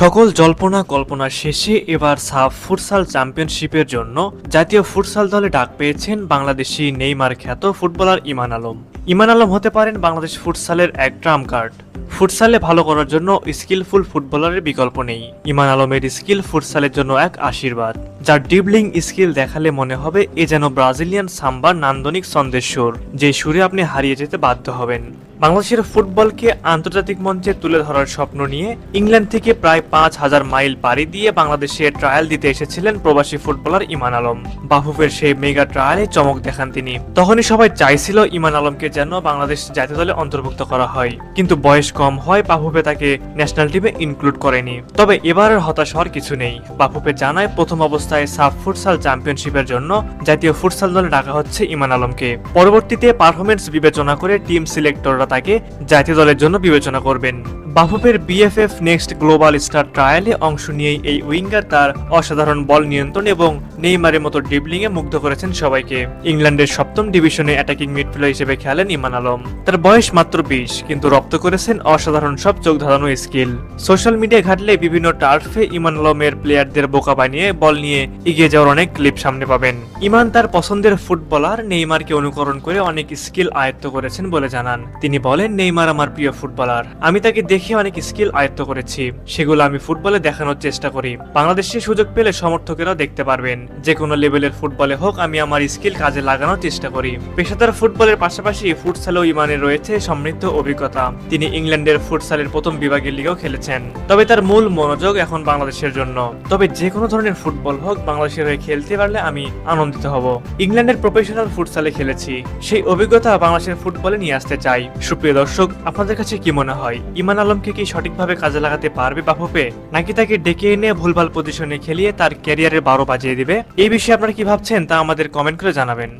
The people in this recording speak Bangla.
সকল জল্পনা কল্পনা শেষে এবার সাফ ফুটসাল চ্যাম্পিয়নশিপের জন্য জাতীয় ফুটসাল দলে ডাক পেয়েছেন বাংলাদেশি নেইমার খ্যাত ফুটবলার ইমান আলম। ইমান আলম হতে পারেন বাংলাদেশ ফুটসালের এক ট্রাম কার্ড। ফুটসালে ভালো করার জন্য স্কিলফুল ফুটবলারের বিকল্প নেই। ইমান আলমের স্কিল ফুটসালের জন্য এক আশীর্বাদ। যার ডিবলিং স্কিল দেখালে মনে হবে এ যেন ব্রাজিলিয়ান সাম্বার নান্দনিক সন্দেশ্বর যে সুরে আপনি হারিয়ে যেতে বাধ্য হবেন। বাংলাদেশের ফুটবলকে আন্তর্জাতিক মঞ্চে তুলে ধরার স্বপ্ন নিয়ে ইংল্যান্ড থেকে প্রায় পাঁচ হাজার মাইল পাড়ি দিয়ে বাংলাদেশে ট্রায়াল দিতে এসেছিলেন প্রবাসী ফুটবলার ইমান আলম। বাফুফের সেই মেগা ট্রায়ালে চমক দেখান তিনি। তখনই সবাই চাইছিল ইমান আলমকে যেন বাংলাদেশ জাতীয় দলে অন্তর্ভুক্ত করা হয়। কিন্তু বয়স কম হয় বাফুফে তাকে ন্যাশনাল টিমে ইনক্লুড করেনি। তবে এবারের হতাশ হওয়ার কিছু নেই। বাফুফে জানায়, প্রথম অবস্থায় সাফ ফুটসাল চ্যাম্পিয়নশিপের জন্য জাতীয় ফুটসাল দলে ডাকা হচ্ছে ইমান আলমকে। পরবর্তীতে পারফরমেন্স বিবেচনা করে টিম সিলেক্টররা তাকে জাতীয় দলের জন্য বিবেচনা করবেন। বাফুফের বিএফএফ নেক্সট গ্লোবাল স্টার ট্রায়ালে অংশ নিয়েই এই উইঙ্গার তার অসাধারণ বল নিয়ন্ত্রণ এবং নেইমারের মতো ড্রিবলিং এ মুগ্ধ করেছেন সবাইকে। ইংল্যান্ডের সপ্তম ডিভিশনে অ্যাটাকিং মিডফিল্ডার হিসেবে খেলেন ইমান আলম। তার বয়স মাত্র বিশ, কিন্তু রপ্ত করেছেন অসাধারণ সব চোখ ধাঁধানো স্কিল সোশ্যাল মিডিয়া ঘাটলে বিভিন্ন টার্ফে ইমান আলমের প্লেয়ারদের বোকা বানিয়ে বল নিয়ে এগিয়ে যাওয়ার অনেক ক্লিপ সামনে পাবেন। ইমান তার পছন্দের ফুটবলার নেইমারকে অনুকরণ করে অনেক স্কিল আয়ত্ত করেছেন বলে জানান। তিনি বলেন, নেইমার আমার প্রিয় ফুটবলার আমি তাকে দেখে অনেক স্কিল আয়ত্ত করেছি। সেগুলো আমি ফুটবলে দেখানোর চেষ্টা করি। বাংলাদেশে সুযোগ পেলে সমর্থকেরাও দেখতে পারবেন। যে কোনো লেভেলের ফুটবলে হোক, আমি আমার স্কিল কাজে লাগানোর চেষ্টা করি। পেশাদার ফুটবলের পাশাপাশি ফুটসালেও ইমানের রয়েছে সমৃদ্ধ অভিজ্ঞতা। তিনি ইংল্যান্ডের ফুটসালের প্রথম বিভাগের লিগেও খেলেছেন। তবে তার মূল মনোযোগ এখন বাংলাদেশের জন্য। তবে যে কোনো ধরনের ফুটবল হোক, বাংলাদেশের হয়ে খেলতে পারলে আমি আনন্দিত হব। ইংল্যান্ডের প্রফেশনাল ফুটসালে খেলেছি। সেই অভিজ্ঞতা বাংলাদেশের ফুটবলে নিয়ে আসতে চাই। সুপ্রিয় দর্শক, আপনাদের কাছে কি মনে হয়? ইমান আলমকে কি সঠিকভাবে কাজে লাগাতে পারবে বাফুপে নাকি তাকে ডেকে এনে ভুলভাল পজিশনে খেলিয়ে তার ক্যারিয়ারের বারো বাজিয়ে দিবে? এই বিষয়ে আপনারা কি ভাবছেন তা আমাদের কমেন্ট করে জানাবেন।